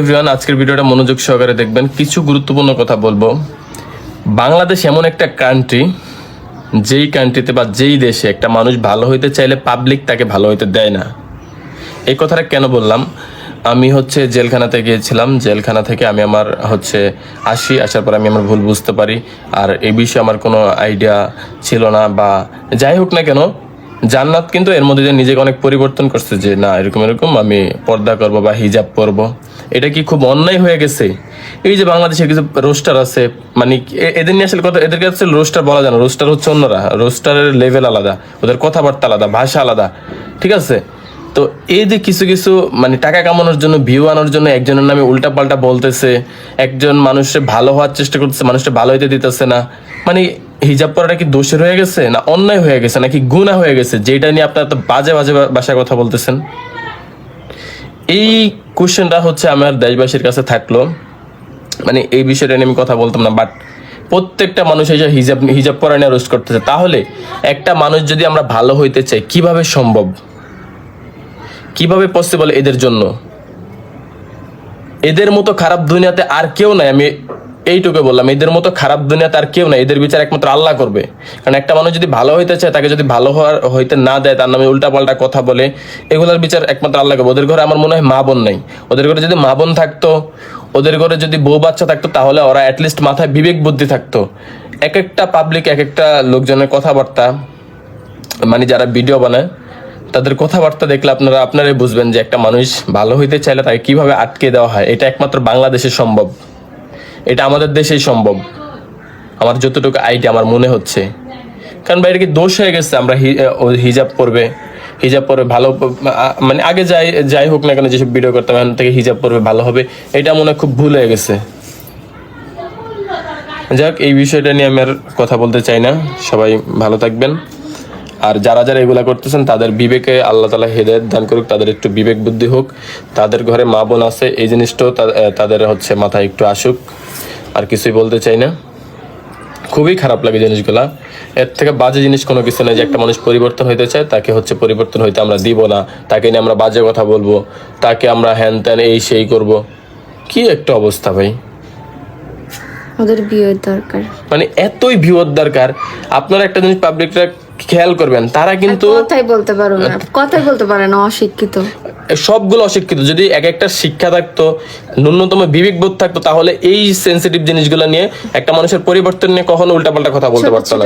Everyone, আজকের ভিডিওটা মনোযোগ সহকারে দেখবেন। কিছু গুরুত্বপূর্ণ কথা বলব। বাংলাদেশ এমন একটা কান্ট্রি যেই কান্ট্রিতে বা যেই দেশে একটা মানুষ ভালো হইতে চাইলে পাবলিক তাকে ভালো হইতে দেয় না। এই কথাটা কেন বললাম? আমি হচ্ছে জেলখানাতে গিয়েছিলাম। জেলখানা থেকে আমি আমার হচ্ছে আসি, আসার পর আমি আমার ভুল বুঝতে পারি। আর এই বিষয়ে আমার কোনো আইডিয়া ছিল না বা যাই হোক না কেন, জান্নাত কিন্তু এর মধ্যে নিজেকে অনেক পরিবর্তন করছে যে, না, এরকম এরকম, আমি পর্দা করব বা হিজাব করব। এটা কি খুব অন্যায় হয়ে গেছে? এই যে বাংলাদেশে কিছু রোস্টার আছে মানে এদের নিয়ে আসলে কথা এদের কাছে রোস্টার বলা যায় না। রোস্টার হচ্ছে অন্যরা। রোস্টারের লেভেল আলাদা, ওদের কথাবার্তা আলাদা, ভাষা আলাদা, ঠিক আছে? তো এই যে কিছু কিছু মানে টাকা কামানোর জন্য ভিউ আনার জন্য একজনের নামে উল্টা পাল্টা বলতেছে, একজন মানুষের ভালো হওয়ার চেষ্টা করতেছে, মানুষটা ভালো হইতে দিতেছে না। মানে হিজাব পরাটা কি দোষের হয়ে গেছে না অন্যায় হয়ে গেছে, নাকি গুণা হয়ে গেছে? যেটা নিয়ে আপনার এত বাজে বাজে বাসায় কথা বলতেছেন। এই কোশ্চেনটা হচ্ছে আমার দেশবাসীর কাছে থাকল। মানে এই বিষয়টা নিয়ে আমি কথা বলতাম না বাট প্রত্যেকটা মানুষ এই যে হিজাব হিজাব পরা নিয়ে রোস্ট করতেছে। তাহলে একটা মানুষ যদি আমরা ভালো হইতে চাই, কীভাবে সম্ভব? কীভাবে পসিবল এদের জন্য? এদের মতো খারাপ দুনিয়াতে আর কেউ নাই, আমি এইটুকু বললাম। এদের মতো খারাপ দুনিয়াতে আর কেউ নাই, এদের বিচার একমাত্র আল্লাহ করবে। কারণ একটা মানুষ যদি ভালো হইতে চায়, তাকে যদি ভালো হওয়ার হইতে না দেয়, তার নামে উল্টাপাল্টা কথা বলে, এগুলোর বিচার একমাত্র আল্লাহ করবে। ওদের ঘরে আমার মনে হয় মা বোন নাই। ওদের ঘরে যদি মা বোন থাকতো, ওদের ঘরে যদি বউ বাচ্চা থাকতো, তাহলে ওরা অ্যাটলিস্ট মাথায় বিবেক বুদ্ধি থাকতো। এক একটা পাবলিক এক একটা লোকজনের কথাবার্তা মানে যারা ভিডিও বানায় তাদের কথাবার্তা দেখলে আপনারা, আপনারাই বুঝবেন যে একটা মানুষ ভালো হইতে চাইলে তাকে কীভাবে আটকে দেওয়া হয়। এটা একমাত্র বাংলাদেশে সম্ভব। এটা আমাদের দেশেই সম্ভব। আমার যতটুকু আইডিয়া, আমার মনে হচ্ছে। কারণ বাইরে কি দোষ হয়ে গেছে আমরা হিজাব পরবে? হিজাব পরবে ভালো মানে আগে যাই যাই হোক না কেন যেসব ভিডিও করতাম, এখন থেকে হিজাব পরবে, ভালো হবে। এটা মনে হয় খুব ভুল হয়ে গেছে। যাক, এই বিষয়টা নিয়ে আমি আর কথা বলতে চাই না। সবাই ভালো থাকবেন। আর যারা যারা এগুলা করতেছেন তাদের বিবেকে আল্লাহ তালা হেদায়ত দান করুক তাদের একটু বিবেক বুদ্ধি হোক। তাদের ঘরে মা বোন আছে এই জিনিসটাও তাদের হচ্ছে মাথায় একটু আসুক। আর কিছুই বলতে চাই না। খুবই খারাপ লাগে জিনিসগুলা। এর থেকে বাজে জিনিস কোনো কিছু নেই যে একটা মানুষ পরিবর্তন হইতে চায় তাকে হচ্ছে পরিবর্তন হইতে আমরা দিব না। তাকে নিয়ে আমরা বাজে কথা বলব। তাকে আমরা হ্যান ত্যান এই সেই করব। কি একটা অবস্থা ভাই। ওদের বিয়ের দরকার। মানে এতই ভিউর দরকার। আপনারা একটা জিনিস পাবলিকরা খেয়াল করবেন তারা কিন্তু কথাই বলতে পারো না কথাই বলতে পারে না অশিক্ষিত। সবগুলো অশিক্ষিত। যদি এক একটা শিক্ষা থাকতো ন্যূনতম বিবেকবোধ থাকতো তাহলে এই সেন্সিটিভ জিনিসগুলো নিয়ে একটা মানুষের পরিবর্তন নিয়ে কখনো উল্টাপাল্টা কথা বলতে পারতো না।